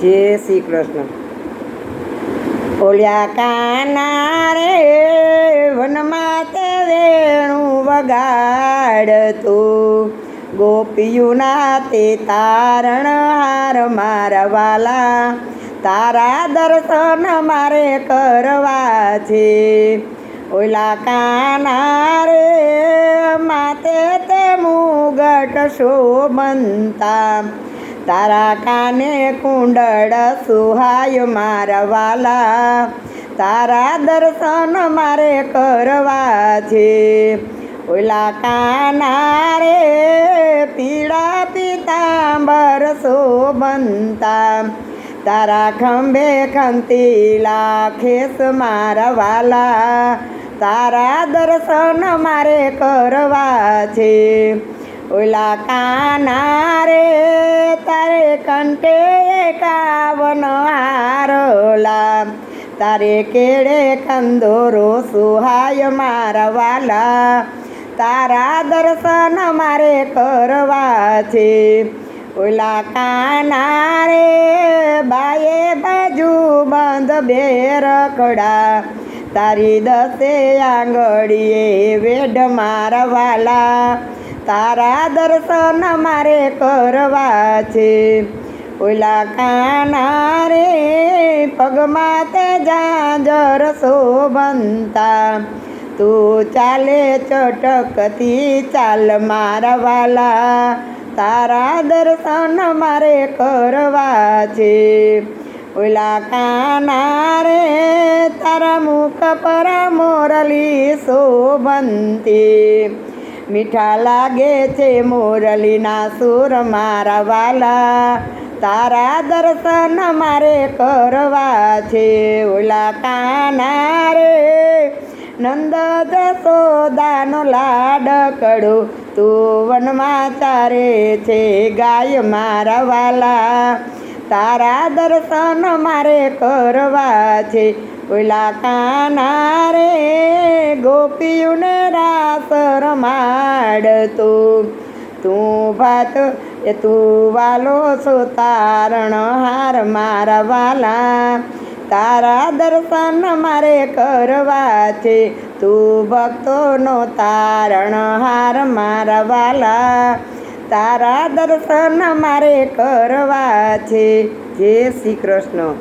જય શ્રી કૃષ્ણ. ઓલ્યા કાના રે વનમાં તે વેણું વગાડતું. ગોપીયુના તે તારણ હાર મારા વાલા તારા દર્શન મારે કરવા છે. ઓલા કાના રે માતે તે મુગટ શોભંતા તારા કાને કુંડળ સુહાય મારા વાલા તારા દર્શન મારે કરવા છે. ઓલા કાના રે પીળા પીતાંબર શોભંતા તારા ખંભે ખંતીલા ખેસ મારા વાલા તારા દર્શન મારે કરવા છે. ઓલા કાના રે કંઠે કાવન હારોલા. તારે કેળે કંદોરો સુહાય મારા વાલા તારા દર્શન મારે કરવા છે ઓલા કાના રે બાએ બાજુ બંધ બે રકડા તારી દસે આંગળીએ વેઢ મારા વાલા તારા દર્શન મારે કરવા છે. ઓલા કાના રે, પગમાં તે જાજર શોભનતા. તું ચાલે ચટકતી ચાલ મારા વાલા. તારા દર્શન મારે કરવા છે. ઓલા કાના રે, તારા મુખ પર મોરલી શોભંતી મીઠા લાગે છે મોરલીના સુર મારા વાલા. તારા દર્શન મારે કરવા છે ઓલા કાના રે. નંદ જસોદાનો લાડકડો તું વનમાં ચારે છે ગાય મારા વાલા. તારા દર્શન મારે કરવા છે. ઓલા કાના રે ગોપીઓને રાસ રમાડતો. તું ભાત, એ તું વાલો છો તારણ હાર મારા વાલા. તારા દર્શન મારે કરવા છે. તું ભક્તોનો તારણ હાર મારા વાલા. તારા દર્શન મારે કરવા છે. જય શ્રી કૃષ્ણ.